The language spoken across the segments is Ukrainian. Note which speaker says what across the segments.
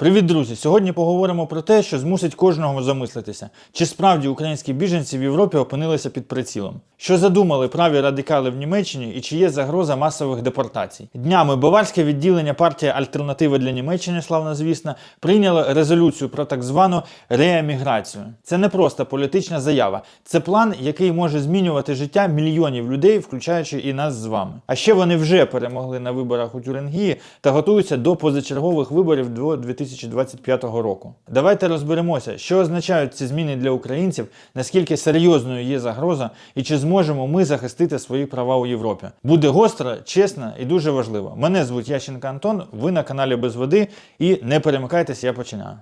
Speaker 1: Привіт, друзі! Сьогодні поговоримо про те, що змусить кожного замислитися, чи справді українські біженці в Європі опинилися під прицілом. Що задумали праві радикали в Німеччині і чи є загроза масових депортацій? Днями Баварське відділення партії Альтернатива для Німеччини, славно звісно, прийняло резолюцію про так звану рееміграцію. Це не просто політична заява, це план, який може змінювати життя мільйонів людей, включаючи і нас з вами. А ще вони вже перемогли на виборах у Тюрингії та готуються до позачергових виборів до 2025 року. Давайте розберемося, що означають ці зміни для українців, наскільки серйозною є загроза, і чи зможемо ми захистити свої права у Європі. Буде гостро, чесно і дуже важливо. Мене звуть Ященко Антон. Ви на каналі Без води. І не перемикайтесь, я починаю.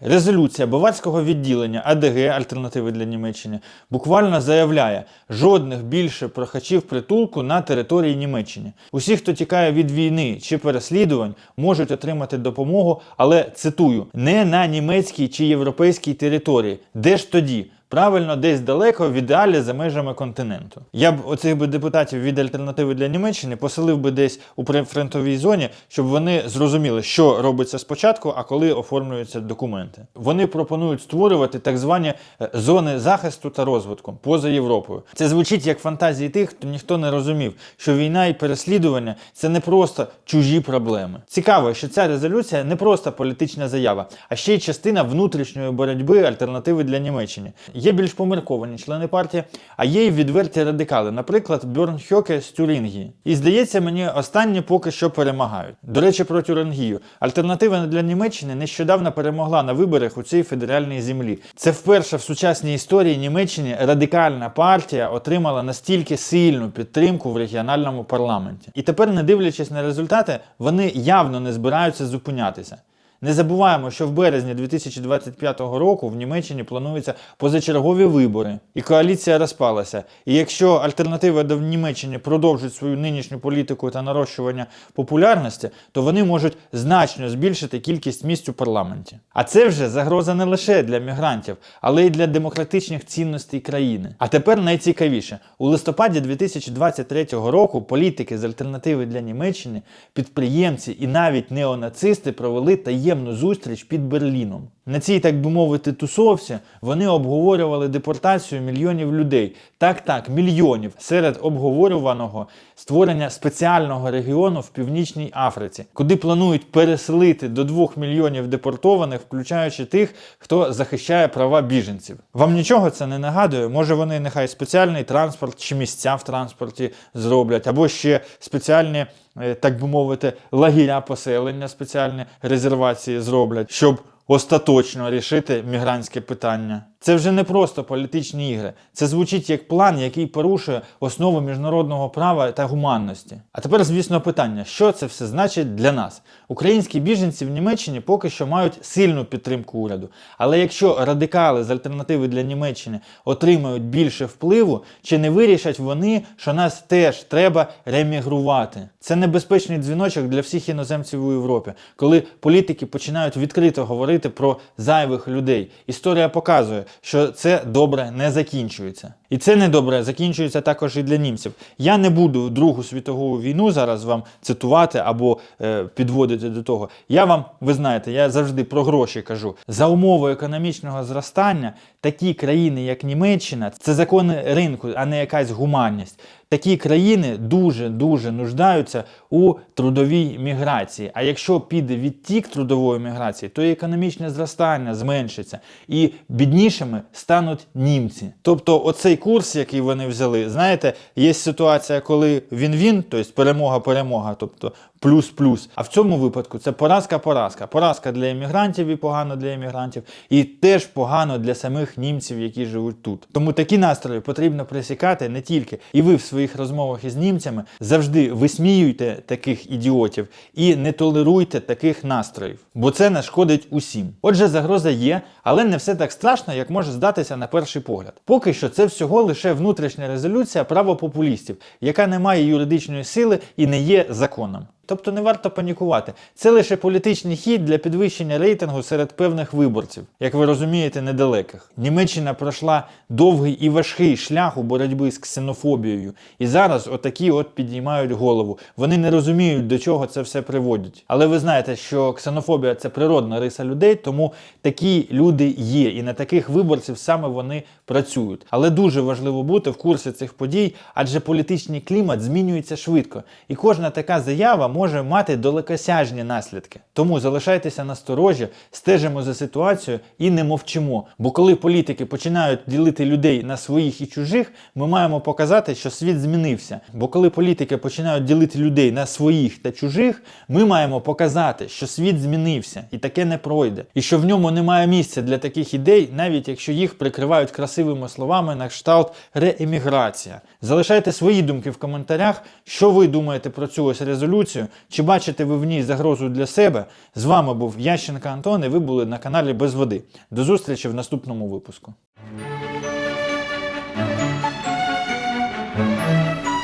Speaker 1: Резолюція Баварського відділення АДГ Альтернативи для Німеччини буквально заявляє жодних більше прохачів притулку на території Німеччини. Усі, хто тікає від війни чи переслідувань, можуть отримати допомогу, але цитую, не на німецькій чи європейській території. Де ж тоді? Правильно, десь далеко, в ідеалі за межами континенту. Я б оцих би депутатів від альтернативи для Німеччини поселив би десь у прифронтовій зоні, щоб вони зрозуміли, що робиться спочатку, а коли оформлюються документи. Вони пропонують створювати так звані е, зони захисту та розвитку поза Європою. Це звучить як фантазії тих, хто ніхто не розумів, що війна і переслідування це не просто чужі проблеми. Цікаво, що ця резолюція не просто політична заява, а ще й частина внутрішньої боротьби альтернативи для Німеччини. Є більш помірковані члени партії, а є й відверті радикали, наприклад, Бьорн Хьоке з Тюрингії. І здається мені, останні поки що перемагають. До речі, про Тюрингію. Альтернатива для Німеччини нещодавно перемогла на виборах у цій федеральній землі. Це вперше в сучасній історії Німеччини радикальна партія отримала настільки сильну підтримку в регіональному парламенті. І тепер, не дивлячись на результати, вони явно не збираються зупинятися. Не забуваємо, що в березні 2025 року в Німеччині плануються позачергові вибори, і коаліція розпалася. І якщо альтернатива до Німеччини продовжить свою нинішню політику та нарощування популярності, то вони можуть значно збільшити кількість місць у парламенті. А це вже загроза не лише для мігрантів, але й для демократичних цінностей країни. А тепер найцікавіше у листопаді 2023 року політики з альтернативи для Німеччини, підприємці і навіть неонацисти провели таємну зустріч під Берліном. На цій, так би мовити, тусовці вони обговорювали депортацію мільйонів людей. Так, так, мільйонів серед обговорюваного створення спеціального регіону в Північній Африці, куди планують переселити до 2 мільйонів депортованих, включаючи тих, хто захищає права біженців. Вам нічого це не нагадує? Може вони нехай спеціальний транспорт чи місця в транспорті зроблять, або ще спеціальні. е, Так би мовити, лагеря поселення, спеціальні резервації зроблять, щоб остаточно рішити мігрантське питання. Це вже не просто політичні ігри. Це звучить як план, який порушує основу міжнародного права та гуманності. А тепер, звісно, питання, що це все значить для нас? Українські біженці в Німеччині поки що мають сильну підтримку уряду. Але якщо радикали з альтернативи для Німеччини отримають більше впливу, чи не вирішать вони, що нас теж треба ремігрувати? Це небезпечний дзвіночок для всіх іноземців у Європі, коли політики починають відкрито говорити про зайвих людей. Історія показує, що це добре не закінчується. І це недобре закінчується також і для німців. Я не буду Другу світову війну зараз вам цитувати або е, підводити до того. Я вам, ви знаєте, я завжди про гроші кажу. За умови економічного зростання такі країни, як Німеччина, це закони ринку, а не якась гуманність. Такі країни дуже дуже нуждаються у трудовій міграції. А якщо піде відтік трудової міграції, то і економічне зростання зменшиться, і біднішими стануть німці. Тобто, оцей курс, який вони взяли, знаєте, є ситуація, коли він-він, тобто перемога-перемога, тобто плюс-плюс. А в цьому випадку це поразка-поразка. Поразка для емігрантів і погано для емігрантів, і теж погано для самих німців, які живуть тут. Тому такі настрої потрібно пресікати не тільки. І ви в своїх розмовах із німцями завжди висміюйте таких ідіотів і не толеруйте таких настроїв, бо це нашкодить усім. Отже, загроза є, але не все так страшно, як може здатися на перший погляд. Поки що це всього лише внутрішня резолюція правопопулістів, яка не має юридичної сили і не є законом. Тобто не варто панікувати. Це лише політичний хід для підвищення рейтингу серед певних виборців, як ви розумієте, недалеких. Німеччина пройшла довгий і важкий шлях у боротьбі з ксенофобією. І зараз отакі от підіймають голову. Вони не розуміють, до чого це все приводить. Але ви знаєте, що ксенофобія це природна риса людей, тому такі люди є, і на таких виборців саме вони працюють. Але дуже важливо бути в курсі цих подій, адже політичний клімат змінюється швидко, і кожна така заява може мати далекосяжні наслідки. Тому залишайтеся насторожі, стежимо за ситуацією і не мовчимо. Бо коли політики починають ділити людей на своїх і чужих, ми маємо показати, що світ змінився. Бо коли політики починають ділити людей на своїх та чужих, ми маємо показати, що світ змінився і таке не пройде, і що в ньому немає місця для таких ідей, навіть якщо їх прикривають красивими словами на кшталт рееміграція. Залишайте свої думки в коментарях, що ви думаєте про цю ось резолюцію, чи бачите ви в ній загрозу для себе. З вами був Ященка Антон, і ви були на каналі Без Води. До зустрічі в наступному випуску.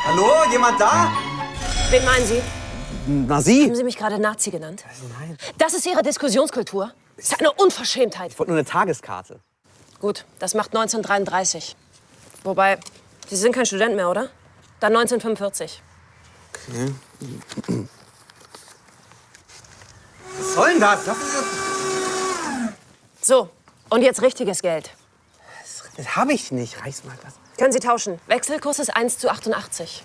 Speaker 2: Hallo, jemand da?
Speaker 3: Wen meinen Sie?
Speaker 2: Na, Sie?
Speaker 3: Haben Sie mich gerade Nazi genannt?
Speaker 2: Nein.
Speaker 3: Das ist Ihre Diskussionskultur? Das ist eine Unverschämtheit.
Speaker 2: Ich wollte nur eine Tageskarte.
Speaker 3: Gut, das macht 1933. Wobei, Sie sind kein Student mehr, oder? Dann 1945.
Speaker 2: Was soll denn das?
Speaker 3: So, und jetzt richtiges Geld.
Speaker 2: das, das habe ich nicht. Reiß mal das.
Speaker 3: Können Sie tauschen. Wechselkurs ist 1 zu 88.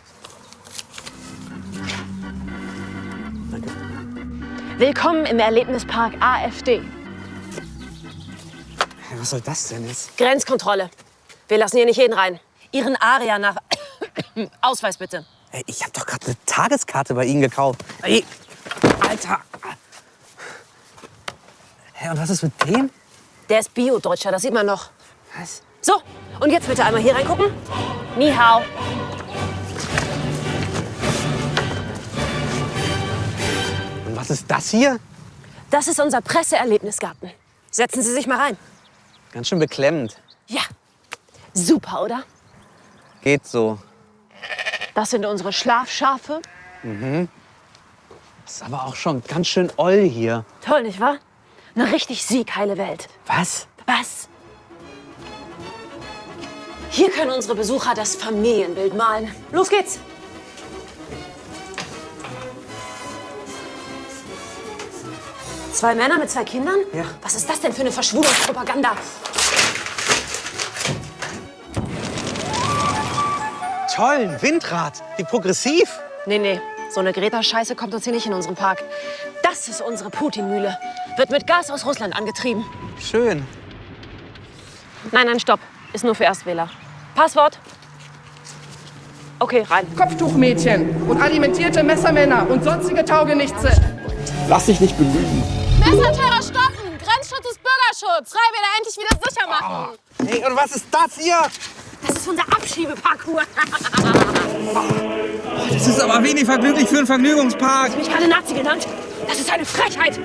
Speaker 2: Danke.
Speaker 3: Willkommen im Erlebnispark AfD.
Speaker 2: Was soll das denn jetzt?
Speaker 3: Grenzkontrolle. Wir lassen hier nicht jeden rein. Ihren Aria nach. Ausweis bitte.
Speaker 2: Ey, ich habe doch gerade eine Tageskarte bei Ihnen gekauft. Ey, Alter. Hä, und was ist mit dem?
Speaker 3: Der ist Bio-Deutscher, das sieht man noch.
Speaker 2: Was?
Speaker 3: So, und jetzt bitte einmal hier reingucken. Ni hao.
Speaker 2: Und was ist das hier?
Speaker 3: Das ist unser Presseerlebnisgarten. Setzen Sie sich mal rein.
Speaker 2: Ganz schön beklemmend.
Speaker 3: Ja. Super, oder?
Speaker 2: Geht so.
Speaker 3: Das sind unsere Schlafschafe.
Speaker 2: Ist aber auch schon ganz schön oll hier.
Speaker 3: Toll, nicht wahr? Eine richtig siegheile Welt.
Speaker 2: Was?
Speaker 3: Was? Hier können unsere Besucher das Familienbild malen. Los geht's. Zwei Männer mit zwei Kindern?
Speaker 2: Ja.
Speaker 3: Was ist das denn für eine Verschwulungspropaganda?
Speaker 2: Toll, ein Windrad. Wie progressiv.
Speaker 3: Nee, nee. So eine Greta-Scheiße kommt uns hier nicht in unseren Park. Das ist unsere Putin-Mühle. Wird mit Gas aus Russland angetrieben.
Speaker 2: Schön.
Speaker 3: Nein, nein, stopp. Ist nur für Erstwähler. Passwort? Okay, rein.
Speaker 4: Kopftuchmädchen und alimentierte Messermänner und sonstige Taugenichtse.
Speaker 5: Lass dich nicht belügen.
Speaker 6: Messerterror stoppen! Grenzschutz ist Bürgerschutz! Freibäder endlich wieder sicher machen!
Speaker 2: Hey, und was ist das hier?
Speaker 3: Das ist unser Abschiebeparcours.
Speaker 5: Das ist aber wenig vergnüglich für einen Vergnügungspark.
Speaker 3: Mich gerade Nazi genannt? Das ist eine Frechheit.